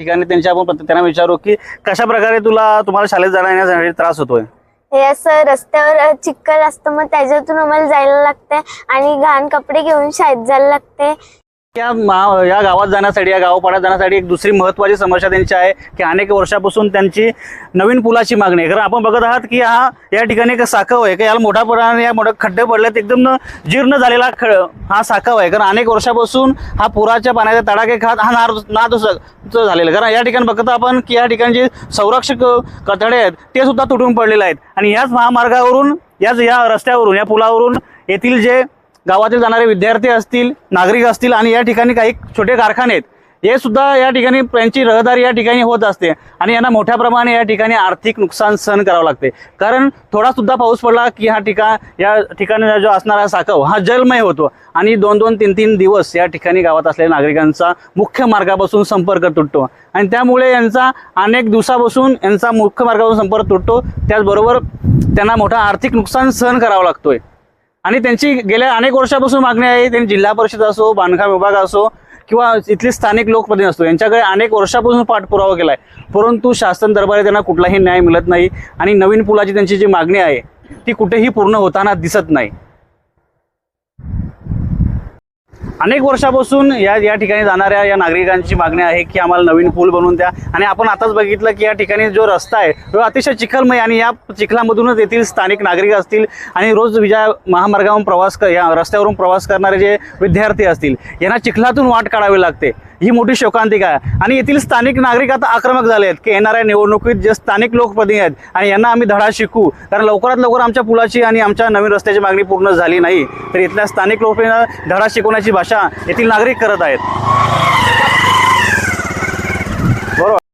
ठिकाणी त्यांच्या आपण त्यांना विचारू की कशा प्रकारे तुला तुम्हाला शाळेत जाण्या येण्यासाठी त्रास होतोय? हे असं रस्त्यावर अ, चिखल असतं मग त्याच्यातून आम्हाला जायला लागतंय आणि घाण कपडे घेऊन शाळेत जायला लागते या मा- या गावात जाण्यासाठी या गावपाड्यात जाण्यासाठी एक दुसरी महत्त्वाची समस्या त्यांची आहे की अनेक वर्षापासून त्यांची नवीन पुलाची मागणी आहे. कारण आपण बघत आहात की हा या ठिकाणी एक साखव आहे. की याला मोठ्या प्रमाणाने या मोठ्या खड्डे पडलेत. एकदम जीर्ण झालेला ख हा साखव आहे. कारण अनेक वर्षापासून हा पुराच्या पाण्याचा तडाखे खात हा नार नाद झालेला कारण या ठिकाणी बघत आपण की या ठिकाणी जे संरक्षक कथडे आहेत ते सुद्धा तुटून पडलेले आहेत. आणि याच महामार्गावरून याच या रस्त्यावरून या पुलावरून येथील जे गावातील जाणारे विद्यार्थी असतील नागरिक असतील आणि या ठिकाणी काही छोटे कारखाने आहेत हे सुद्धा या ठिकाणी त्यांची रहदारी या ठिकाणी होत असते आणि यांना मोठ्या प्रमाणे या ठिकाणी आर्थिक नुकसान सहन करावं लागते. कारण थोडा सुद्धा पाऊस पडला की हा ठिकाण या ठिकाणी जो असणारा साखव हा जलमय होतो आणि दोन दोन तीन तीन दिवस या ठिकाणी गावात असलेल्या नागरिकांचा मुख्य मार्गापासून संपर्क तुटतो. आणि त्यामुळे यांचा अनेक दिवसापासून यांचा मुख्य मार्गापासून संपर्क तुटतो. त्याचबरोबर त्यांना मोठा आर्थिक नुकसान सहन करावं लागतोय. आणि त्यांची गेल्या अनेक वर्षापासून मागणी आहे त्यांनी जिल्हा परिषद असो बांधकाम विभाग असो किंवा इथले स्थानिक लोकप्रतिनिधी असतो यांच्याकडे अनेक वर्षापासून पाठपुरावा केला आहे परंतु शासन दरबारी त्यांना कुठलाही न्याय मिळत नाही आणि नवीन पुलाची त्यांची जी मागणी आहे ती कुठेही पूर्ण होताना दिसत नाही. अनेक वर्षापासून या या ठिकाणी जाणाऱ्या या नागरिकांची मागणी आहे की आम्हाला नवीन पूल बनवून द्या. आणि आपण आताच बघितलं की या ठिकाणी जो रस्ता आहे तो अतिशय चिखलमय आणि या चिखलामधूनच येथील स्थानिक नागरिक असतील आणि रोज विजा महामार्गावरून प्रवास या रस्त्यावरून प्रवास करणारे जे विद्यार्थी असतील यांना चिखलातून वाट काढावी लागते. ही मोठी शोकांतिका आहे. आणि येथील स्थानिक नागरिक आता आक्रमक झाले आहेत. की येणाऱ्या निवडणुकीत जे स्थानिक लोकप्रतिनिधी आहेत आणि यांना आम्ही धडा शिकू. कारण लवकरात लवकर आमच्या पुलाची आणि आमच्या नवीन रस्त्याची मागणी पूर्ण झाली नाही. तर इथल्या स्थानिक लोकप्रतिनिधींना धडा शिकवण्याची भाषा येथील नागरिक करत आहेत.